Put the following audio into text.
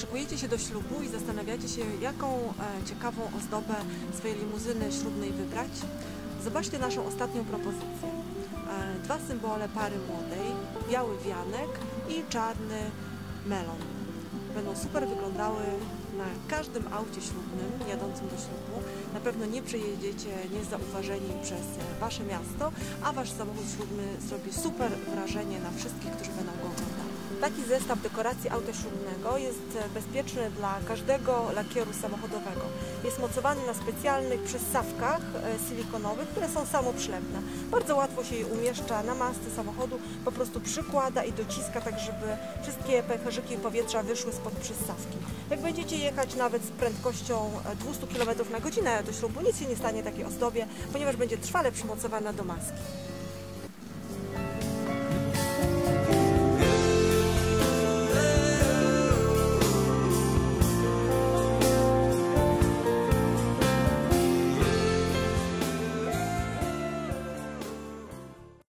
Szykujecie się do ślubu i zastanawiacie się, jaką e, ciekawą ozdobę swojej limuzyny ślubnej wybrać? Zobaczcie naszą ostatnią propozycję. E, dwa symbole pary młodej, biały wianek i czarny melon. Będą super wyglądały na każdym aucie ślubnym jadącym do ślubu. Na pewno nie przejedziecie niezauważeni przez Wasze miasto, a Wasz samochód ślubny zrobi super wrażenie na wszystkich, którzy będą go. Taki zestaw dekoracji auta jest e, bezpieczny dla każdego lakieru samochodowego. Jest mocowany na specjalnych przystawkach e, silikonowych, które są samoprzylepne. Bardzo łatwo się je umieszcza na masce samochodu, po prostu przykłada i dociska tak, żeby wszystkie pęcherzyki powietrza wyszły spod przystawki. Jak będziecie jechać nawet z prędkością e, 200 km na godzinę do ślubu, nic się nie stanie takiej ozdobie, ponieważ będzie trwale przymocowana do maski.